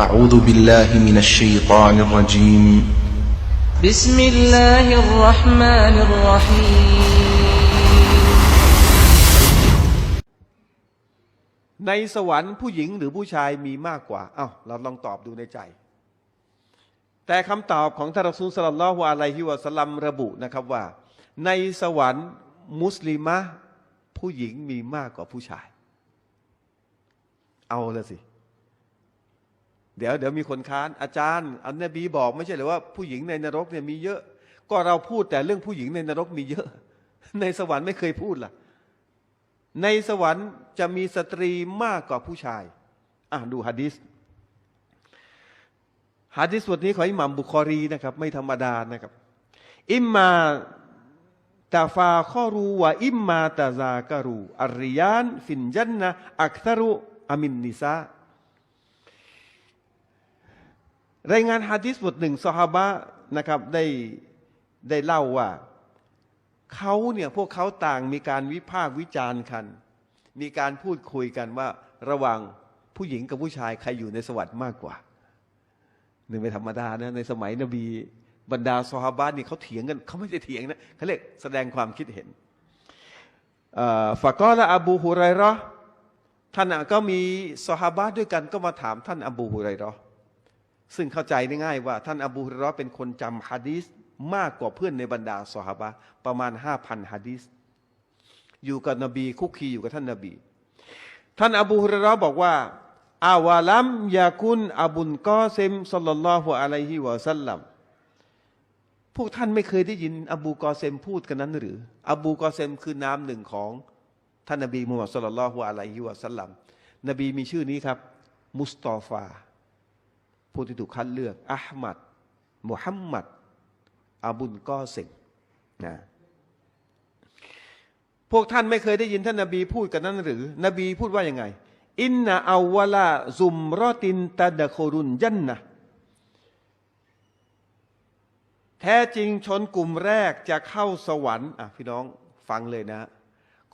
أعوذ بالله من الشيطان الرجيم بسم الله الرحمن الرحيم ในสวรรค์ผู้หญิงหรือผู้ชายมีมากกว่าอ้าวเราลองตอบดูในใจ แต่คำตอบของท่านรอซูลสลัลลอฮุอะลัยฮิวะสัลลัมระบุนะครับว่า ในสวรรค์มุสลิมะผู้หญิงมีมากกว่าผู้ชาย เอาละสิ เดี๋ยวเดี๋ยวมีคนค้านอาจารย์ อันนบีบอก ไม่ใช่หรือว่าผู้หญิงในนรกเนี่ยมีเยอะ ก็เราพูดแต่เรื่องผู้หญิงในนรกมีเยอะ ในสวรรค์ไม่เคยพูดล่ะ ในสวรรค์จะมีสตรีมากกว่าผู้ชายอะดูฮะดิษฮะดิษบทนี้ของอิหมัมบุคอรีนะครับ ไม่ธรรมดานะครับ อิมมาตาฟาข้อรูวะอิมมาตาซาการูอาริยาน ฟินจันนะอักทารุอามินนิซา รายงานฮะดิษบทหนึ่งซอฮาบะนะครับได้ได้เล่าว่าเขาเนี่ยพวกเขาต่างมีการวิพากษ์วิจารณ์กัน มีการพูดคุยกันว่าระหว่างผู้หญิงกับผู้ชายใครอยู่ในสวรรค์มากกว่าหนึ่งไม่ธรรมดานะในสมัยนบีบรรดาซอฮาบะนี่เขาเถียงกันเขาไม่ได้เถียงนะเขาเรียกแสดงความคิดเห็นฝากอละอบูฮุไรรอห์ท่านก็มีซอฮาบะด้วยกันก็มาถามท่านอบูฮุไรรอห์ ซึ่งเข้าใจได้ง่ายว่า ท่านอบูฮุรรอเป็นคนจำฮะดีษมากกว่าเพื่อนในบรรดาซอฮาบะประมาณห้าพันฮะดีษอยู่กับนบี คุกคีอยู่กับท่านนบี ท่านอบูฮุรรอบอกว่าอาวาลัมยากุนอบุนกอเซมสลลัลลอฮุอะลัยฮิวะสัลลัมพวกท่านไม่เคยได้ยิน อบูกอเซมพูดกันนั้นหรือ อบูกอเซมคือนามหนึ่งของท่านนบีมุฮัมมัดสุลลัลลอฮุอะลัยฮิวะสัลลัมนบีมีชื่อนี้ครับ มุสตอฟา ผู้ที่ถูกคัดเลือกอัลมัดมุฮัมมัดอาบุนกอเซมนะพวกท่านไม่เคยได้ยินท่านนบีพูดกันนั้นหรือ นบีพูดว่ายังไง อินนาอาวลาซุมรอตินตาดะโครุนยันนะแท้จริงชนกลุ่มแรกจะเข้าสวรรค์อะพี่น้องฟังเลยนะ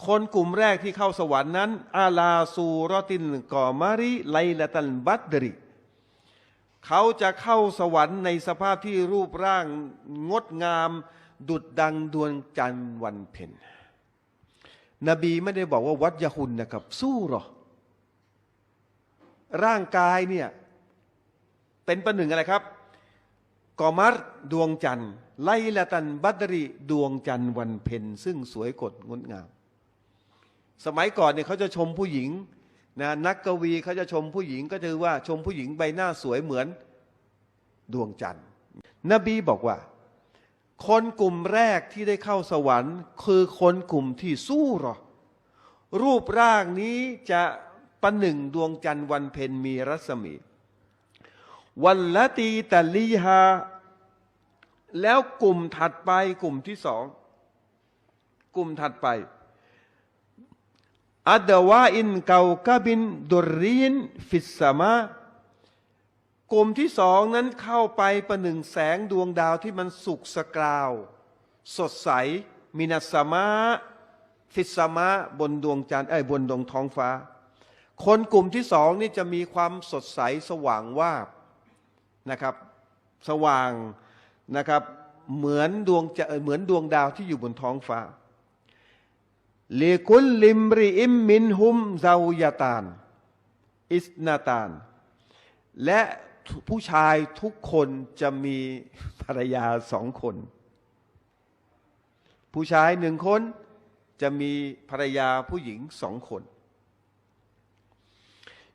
คนกลุ่มแรกที่เข้าสวรรค์นั้น อาลาซูรอตินกอมาริไลละตันบัตดริ เขาจะเข้าสวรรค์ในสภาพที่รูปร่างงดงาม ดุดดังดวงจันทร์วันเพ็ญนบีไม่ได้บอกว่าวัดยะหุนนะครับ สู้หรอ ร่างกายเนี่ย เป็นประหนึ่งอะไรครับกอมัรดวงจันทร์ไลละตันบัตริดวงจันทร์วันเพ็ญซึ่งสวยกดงดงาม สมัยก่อนเนี่ยเขาจะชมผู้หญิง นะนักกวีเขาจะชมผู้หญิงก็คือว่าชมผู้หญิงใบหน้าสวยเหมือนดวงจันทร์ นบีบอกว่า คนกลุ่มแรกที่ได้เข้าสวรรค์ คือคนกลุ่มที่สู้หรอ รูปร่างนี้จะประหนึ่งดวงจันทร์วันเพ็ญมีรัศมี วันละตีตะลีฮา แล้วกลุ่มถัดไปกลุ่มที่สอง กลุ่มถัดไป อัดวาอินเกากบินดุรีนฟิสมากลุ่มที่สองนั้นเข้าไปประหนึ่งแสงดวงดาวที่มันสุกสกราว สดใส มินัสมาฟิสมาบนดวงจันทร์เอ้บนดวงท้องฟ้า คนกลุ่มที่สองนี่จะมีความสดใสสว่างวาบนะครับ สว่างนะครับเหมือนดวงจะเหมือนดวงดาวที่อยู่บนท้องฟ้า ลกุลลิมริอิมมินฮุมซาวยาตาน อิสนาตาน และผู้ชายทุกคนจะมีภรรยาสองคน ผู้ชายหนึ่งคนจะมีภรรยาผู้หญิงสองคน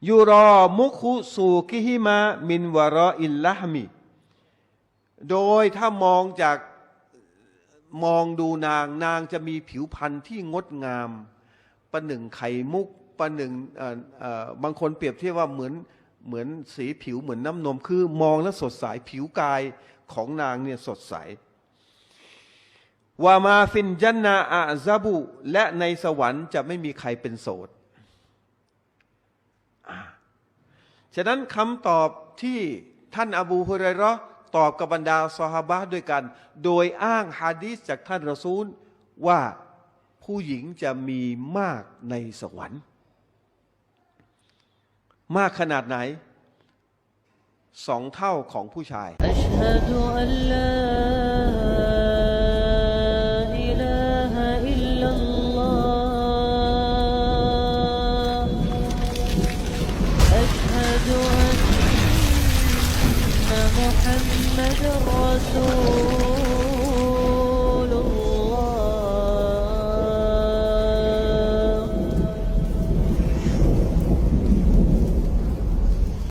ยูรอมุคุสูกิฮิมามินวรออิลละฮมี โดยถ้ามองจาก มองดูนางนางจะมีผิวพรรณที่งดงาม ประหนึ่งไข่มุก ประหนึ่งบางคนเปรียบเทียบว่าเหมือนเหมือนสีผิวเหมือนน้ำนมคือมองแล้วสดใสผิวกายของนางเนี่ยสดใสวามาฟินจันนาอาซาบุและในสวรรค์จะไม่มีใครเป็นโสดฉะนั้นคำตอบที่ท่านอบูฮุไรเราะห์ ตอบกับบรรดาซอฮาบะด้วยกัน โดยอ้างฮะดีษจากท่านรอซูลว่าผู้หญิงจะมีมากในสวรรค์ มากขนาดไหนสองเท่าของผู้ชาย 가져와줘